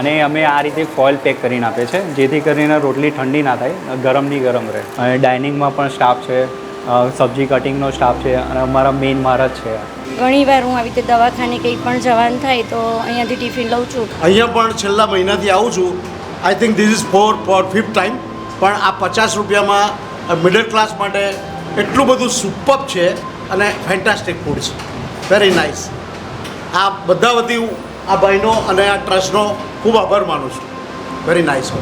અને અમે આ રીતે ફોઇલ પેક કરીને આપે છે જેથી કરીને રોટલી ઠંડી ના થાય ગરમની ગરમ રહે. અને ડાઇનિંગમાં પણ સ્ટાફ છે સબ્જી કટિંગનો સ્ટાફ છે અને અમારા મેઇન મારા જ છે ઘણીવાર હું આવી રીતે દવાખાને કંઈ પણ જવાનું થાય તો અહીંયાથી ટિફિન લઉં છું. અહીંયા પણ છેલ્લા મહિનાથી આવું છું. I think this is four four fifth time પણ આ પચાસ રૂપિયામાં મિડલ ક્લાસ માટે એટલું બધું સુપર છે અને ફેન્ટાસ્ટિક ફૂડ છે. વેરી નાઇસ આ બધા વતી હું આ ભાઈનો અને આ ટ્રસ્ટનો ખૂબ આભાર માનું છું. વેરી નાઇસ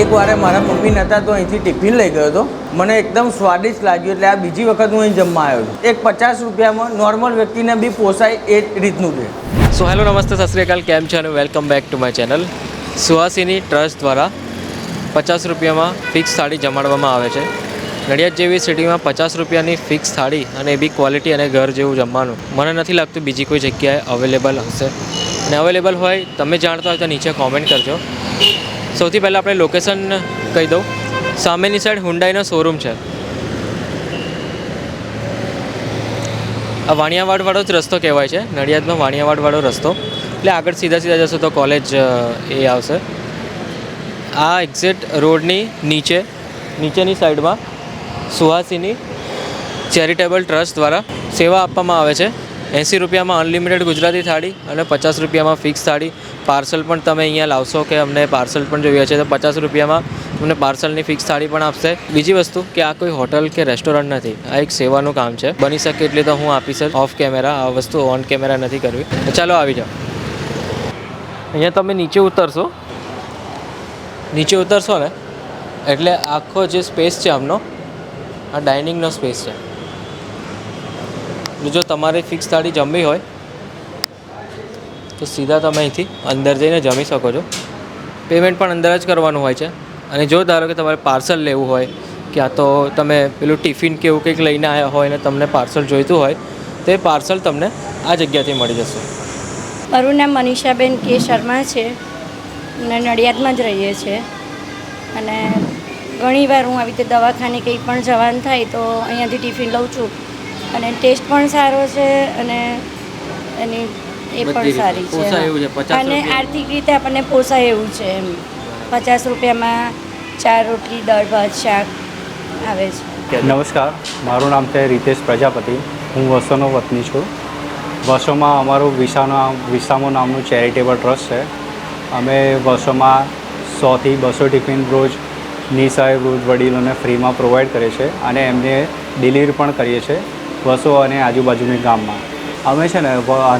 એક વારે મારા મમ્મી નહોતા તો અહીંથી ટિફિન લઈ ગયો હતો. મને એકદમ સ્વાદિષ્ટ લાગ્યું એટલે આ બીજી વખત હું અહીં જમવા આવ્યો છું. એક પચાસ રૂપિયામાં નોર્મલ વ્યક્તિને બી પોસાય એ રીતનું છે. સો હેલો, નમસ્તે, સત કેમ છે અને welcome back to my channel Suhasini trust દ્વારા પચાસ રૂપિયામાં ફિક્સ થાળી જમાડવામાં આવે છે. નડિયાદ જેવી સિટીમાં પચાસ રૂપિયાની ફિક્સ થાળી અને એ બી ક્વોલિટી અને ઘર જેવું જમવાનું. મને નથી લાગતું બીજી કોઈ જગ્યાએ અવેલેબલ હશે. અને અવેલેબલ હોય, તમે જાણતા હોય તો નીચે કોમેન્ટ કરજો. સૌથી પહેલાં આપણે લોકેશન કહી દઉં. સામેની સાઈડ હુંડાઈનો શોરૂમ છે. આ વાણિયાવાડવાળો જ રસ્તો કહેવાય છે. નડિયાદમાં વાણિયાવાડવાળો રસ્તો. એટલે આગળ સીધા સીધા જશો તો કોલેજ એ આવશે. આ એક્ઝેક્ટ રોડની નીચે, નીચેની સાઈડમાં સુહાસિની ચેરિટેબલ ટ્રસ્ટ દ્વારા સેવા આપવામાં આવે છે. એંસી રૂપિયામાં અનલિમિટેડ ગુજરાતી થાળી અને પચાસ રૂપિયામાં ફિક્સ થાળી. પાર્સલ પણ તમે અહીંયા લાવશો કે અમને પાર્સલ પણ જોઈએ છે, તો પચાસ રૂપિયામાં તમને પાર્સલની ફિક્સ થાળી પણ આપશે. બીજી વસ્તુ કે આ કોઈ હોટલ કે રેસ્ટોરન્ટ નથી, આ એક સેવાનું કામ છે. બની શકે એટલે તો હું આપીશ ઓફ કેમેરા, આ વસ્તુ ઓન કેમેરા નથી કરવી. ચાલો આવી જાઓ. અહીંયા તમે નીચે ઉતરશો. નીચે ઉતરશો ને, એટલે આખો જે સ્પેસ છે આમનો, આ ડાઇનિંગનો સ્પેસ છે. જો તમારે ફિક્સ થાળી જમવી હોય, તો સીધા તમે અહીંથી અંદર જઈને જમી શકો છો. પેમેન્ટ પણ અંદર જ કરવાનું હોય છે. અને જો ધારો કે તમારે પાર્સલ લેવું હોય, ક્યાં તો તમે પેલું ટિફિન કે એવું કંઈક લઈને આવ્યા હોય ને તમને પાર્સલ જોઈતું હોય, તો પાર્સલ તમને આ જગ્યાથી મળી જશે. મારું નામ મનીષાબેન કે શર્મા છે. અને નડિયાદમાં જ રહીએ છીએ. અને ઘણીવાર હું આવી રીતે દવાખાને કંઈ પણ જવાનું થાય તો અહીંયાથી ટિફિન લઉં છું. અને ટેસ્ટ પણ સારો છે અને એની એ પણ સારી પોસાય એવું છે. છે 50 અને આર્થિક રીતે આપણને પોસાય એવું છે એમ. પચાસ રૂપિયામાં ચાર રોટલી દાળ ભાત શાક આવે છે. નમસ્કાર. મારું નામ છે રીતેશ પ્રજાપતિ. હું વસોનો વતની છું. વસોમાં અમારું વિસાનો વિસામો નામનું ચેરિટેબલ ટ્રસ્ટ છે. અમે વસોમાં સોથી બસો ટિફિન રોજ નિસહાય વૃદ્ધ વડીલોને ફ્રીમાં પ્રોવાઈડ કરીએ છીએ અને એમને ડિલિવરી પણ કરીએ છીએ. વસો અને આજુબાજુની ગામમાં. અમે છે ને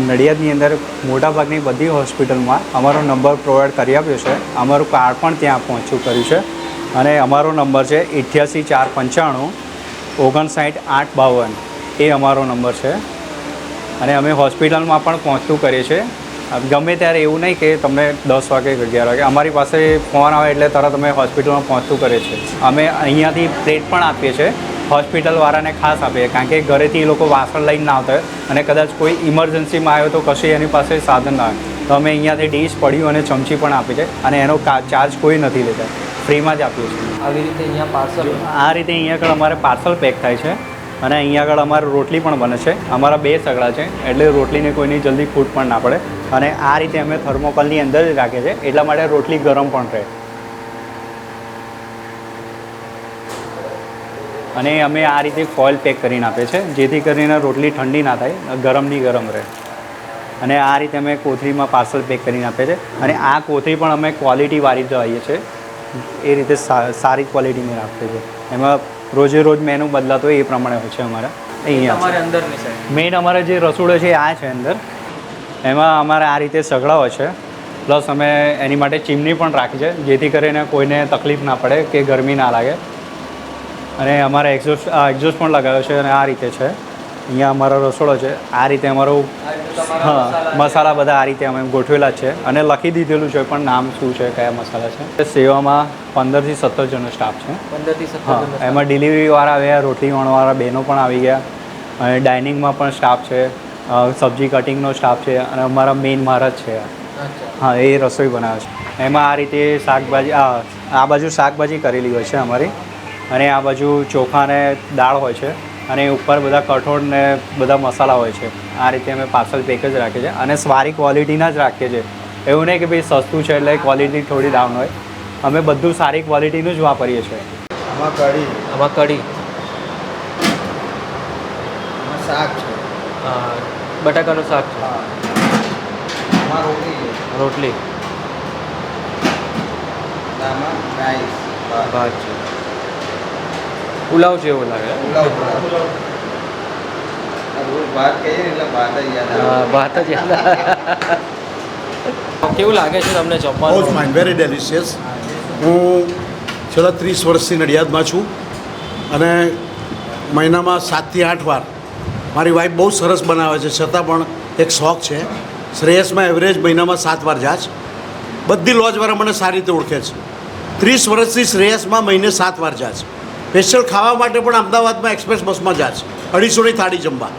નડિયાદની અંદર મોટાભાગની બધી હોસ્પિટલમાં અમારો નંબર પ્રોવાઈડ કરી આપ્યો છે. અમારું કાર્ડ પણ ત્યાં પહોંચ્યું કર્યું છે. અને અમારો નંબર છે અઠ્યાસી ચાર પંચાણું ઓગણસાઠ આઠ બાવન. એ અમારો નંબર છે. અને અમે હોસ્પિટલમાં પણ પહોંચતું કરીએ છીએ. ગમે ત્યારે એવું નહીં કે તમને દસ વાગે અગિયાર વાગે. અમારી પાસે ફોન આવે એટલે તરત અમે હોસ્પિટલમાં પહોંચતું કરીએ છીએ. અમે અહીંયાથી પ્લેટ પણ આપીએ છીએ. હોસ્પિટલવાળાને ખાસ આપીએ કારણ કે ઘરેથી એ લોકો વાસણ લઈને ના આવતા હોય અને કદાચ કોઈ ઇમરજન્સીમાં આવ્યો તો કશું એની પાસે સાધન ના આવે તો અમે અહીંયાથી ડીશ પડ્યું અને ચમચી પણ આપી છે અને એનો ચાર્જ કોઈ નથી લેતા. ફ્રીમાં જ આપીએ છીએ. આવી રીતે અહીંયા પાર્સલ આ રીતે અહીંયા આગળ અમારે પાર્સલ પેક થાય છે અને અહીંયા આગળ અમારે રોટલી પણ બને છે. અમારા બે સગડા છે એટલે રોટલીને કોઈની જલ્દી ખૂટ પણ ના પડે. અને આ રીતે અમે થર્મોકોલની અંદર જ રાખીએ છીએ. એટલા માટે રોટલી ગરમ પણ રહે. અને અમે આ રીતે ફોઇલ પેક કરીને આપે છે જેથી કરીને રોટલી ઠંડી ના થાય ગરમની ગરમ રહે. અને આ રીતે અમે કોથળીમાં પાર્સલ પેક કરીને આપે છે અને આ કોથળી પણ અમે ક્વોલિટીવાળી જ આવીએ છીએ. એ રીતે સારી ક્વોલિટીની રાખીએ છીએ. એમાં રોજે રોજ મેનુ બદલાતો હોય એ પ્રમાણે હોય છે અમારા. અહીંયા અંદર અંદરની મેઇન અમારે જે રસોડો છે આ છે અંદર. એમાં અમારે આ રીતે સગડા હોય છે. પ્લસ અમે એની માટે ચીમની પણ રાખી છે જેથી કરીને કોઈને તકલીફ ના પડે કે ગરમી ના લાગે. અને અમારે એક્ઝોસ્ટ એક્ઝોસ્ટ પણ લગાવ્યો છે અને આ રીતે છે. અહીંયા અમારો રસોડો છે. આ રીતે અમારો હા મસાલા બધા આ રીતે અમે ગોઠવેલા છે. અને લખી દીધેલું છે પણ નામ શું છે કયા મસાલા છે? સેવામાં પંદરથી સત્તર જણનો સ્ટાફ છે. પંદરથી હા એમાં ડિલિવરીવાળા આવ્યા રોટલી વણવાળા બહેનો પણ આવી ગયા. અને ડાઇનિંગમાં પણ સ્ટાફ છે. સબ્જી કટિંગનો સ્ટાફ છે. અને અમારા મેઇન મહારાજ છે. હા એ રસોઈ બનાવે છે. એમાં આ રીતે શાકભાજી આ આ બાજુ શાકભાજી કરેલી હોય છે અમારી. અને આ બાજુ ચોખા ને દાળ હોય છે અને ઉપર બધા કઠોળ ને બધા મસાલા હોય છે. આ રીતે અમે પાર્સલ પેક જ રાખીએ છીએ અને સારી ક્વોલિટીના જ રાખીએ છીએ. એવું નહીં કે ભાઈ સસ્તું છે એટલે ક્વોલિટી થોડી ડાઉન હોય. અમે બધું સારી ક્વોલિટીનું જ વાપરીએ છીએ. આમાં કઢી. આમાં કઢી. શાક છે. બટાકાનું શાક છે. રોટલી રાઈસ ભાત. ભાત છે. પુલાવ જેવો લાગે. પુલાવ ભાત કહીએ એટલે ભાત જ યાદ આવે. ભાત જ યાદ કેવું લાગે છે તમને બહુ જ જમવાનું ફાઇન વેરી ડેલિશિયસ હું છેલ્લા ત્રીસ વર્ષથી નડિયાદમાં છું અને મહિનામાં સાતથી આઠ વાર મારી વાઈફ બહુ સરસ બનાવે છે. છતાં પણ એક શોખ છે. શ્રેયસમાં એવરેજ મહિનામાં સાત વાર જાય બધી લોજવાળા મને સારી રીતે ઓળખે છે. ત્રીસ વર્ષથી શ્રેયસમાં મહિને સાત વાર જાય છે સ્પેશિયલ ખાવા માટે પણ અમદાવાદમાં એક્સપ્રેસ બસમાં જાય છે. અઢીસોની થાળી જમવા.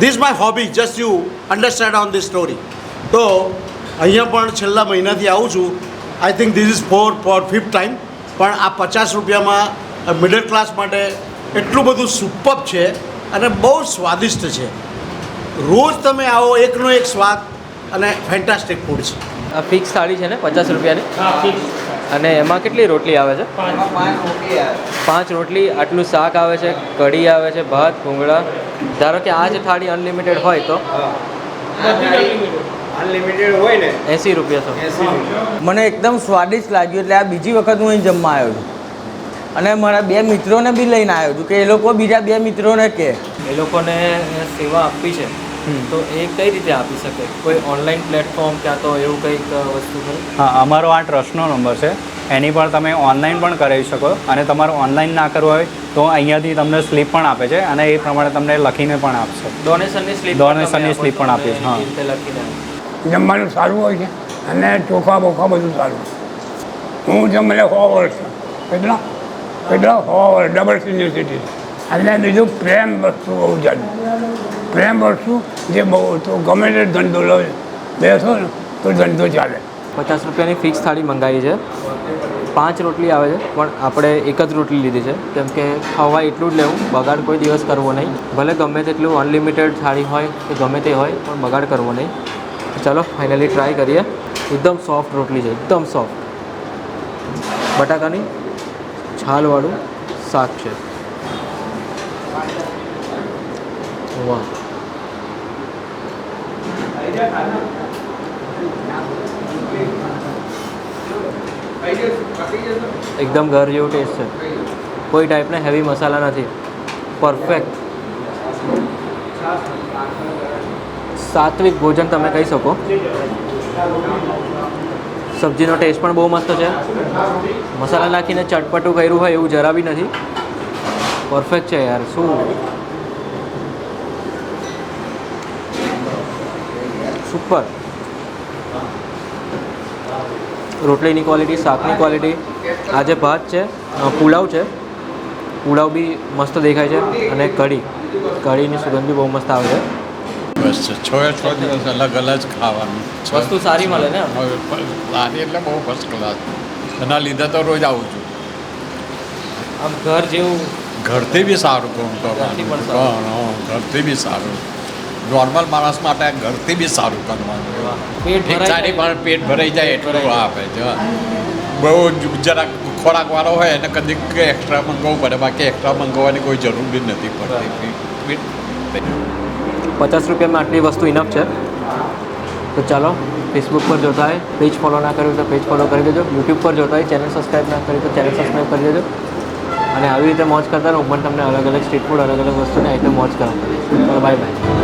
This my hobby just you understand on this story તો અહીંયા પણ છેલ્લા મહિનાથી આવું છું. I think this is four four fifth time પણ આ પચાસ રૂપિયામાં મિડલ ક્લાસ માટે એટલું બધું સુપર છે અને બહુ સ્વાદિષ્ટ છે. રોજ તમે આવો એકનો એક સ્વાદ અને ફેન્ટાસ્ટિક ફૂડ છે. આ ફિક્સ થાળી છે ને પચાસ રૂપિયાની? અને એમાં કેટલી રોટલી આવે છે? પાંચ રોટી આવે પાંચ રોટલી આટલું શાક આવે છે કઢી આવે છે ભાત ભૂંગળા. ધારો કે આ જ થાળી અનલિમિટેડ હોય તો? અનલિમિટેડ હોય ને. એંસી રૂપિયા મને એકદમ સ્વાદિષ્ટ લાગ્યું એટલે આ બીજી વખત હું અહીં જમવા આવ્યો છું. અને મારા બે મિત્રોને બી લઈને આવ્યો છું કે એ લોકો બીજા બે મિત્રોને કહે એ લોકોને સેવા આપવી છે. તો એ કઈ રીતે આપી શકે? કોઈ ઓનલાઈન પ્લેટફોર્મ ક્યાં તો એવું કંઈક વસ્તુ ખરી? હા અમારો આ ટ્રસ્ટનો નંબર છે. એની પણ તમે ઓનલાઈન પણ કરાવી શકો. અને તમારે ઓનલાઈન ના કરવું હોય તો અહીંયાથી તમને સ્લીપ પણ આપે છે. અને એ પ્રમાણે તમને લખીને પણ આપશે. ડોનેશનની સ્લીપ ડોનેશનની સ્લીપ પણ આપીએ હા. લખીને. જમવાનું સારું હોય છે. અને ચોખા બોખા બધું સારું. હું જમલે સો વર્ષ કેટલા? કેટલા? સો વર્ષ. ડબલ સિનિયર સિટી અને બીજું પ્રેમ વસ્તુ બહુ જાડું. પ્રેમ વસ્તુ જે બહુ તો ગમે તે ધંધો લો, બેસો ને, તો ધંધો ચાલે. પચાસ રૂપિયાની ફિક્સ થાળી મંગાવી છે. પાંચ રોટલી આવે છે, પણ આપણે એક જ રોટલી લીધી છે. કેમ કે ખાવા એટલું જ લેવું, બગાડ કોઈ દિવસ કરવો નહીં. ભલે ગમે તેટલું અનલિમિટેડ થાળી હોય કે ગમે તે હોય, પણ બગાડ કરવો નહીં. ચાલો ફાઇનલી ટ્રાય કરીએ. એકદમ સોફ્ટ રોટલી છે, એકદમ સોફ્ટ બટાકાની છાલવાળું શાક છે. વાહ. એકદમ ઘર જેવું ટેસ્ટ છે. કોઈ ટાઈપના હેવી મસાલા નથી. પરફેક્ટ સાત્વિક ભોજન તમે કહી શકો. સબ્જીનો ટેસ્ટ પણ બહુ મસ્ત છે. મસાલા નાખીને ચટપટું કર્યું હોય એવું જરા બી નથી. પરફેક્ટ છે યાર, શું? સુપર રોટલીની ક્વોલિટી શાકની ક્વોલિટી આ જે ભાત છે પુલાવ છે. પુલાવ બી મસ્ત દેખાય છે અને કઢી. કઢીની સુગંધ બી બહુ મસ્ત આવે છે. બસ છે. છ છ દિવસ અલગ અલગ ખાવાનું વસ્તુ સારી મળે ને સારી એટલે બહુ ફર્સ્ટ ક્લાસ એના લીધે તો રોજ આવું છું. આમ ઘર જેવું ઘરથી બી સારું કહું તો ઘરથી બી સારું. નોર્મલ માણસ માટે ઘરથી બી સારું કરવાનું. ભરાઈ પણ પેટ ભરાઈ જાય એટલું આપે છે બહુ જરાક જરાક ખોરાકવાળો હોય એને કદીક એક્સ્ટ્રા મંગાવવું પડે બાકી એક્સ્ટ્રા મંગાવવાની કોઈ જરૂર બી નથી પડતી. પચાસ રૂપિયામાં આટલી વસ્તુ ઇનફ છે? તો ચાલો ફેસબુક પર જોતા હોય પેજ ફોલો ના કર્યું તો પેજ ફોલો કરી દેજો. યુટ્યુબ પર જોતા હોય ચેનલ સબસ્ક્રાઈબ ના કરી તો ચેનલ સબસ્ક્રાઈબ કરી દેજો. અને આવી રીતે મોજ કરતા રહો પણ તમને અલગ અલગ સ્ટ્રીટ ફૂડ અલગ અલગ વસ્તુને આઈટમ મોજ કરવા. Bye bye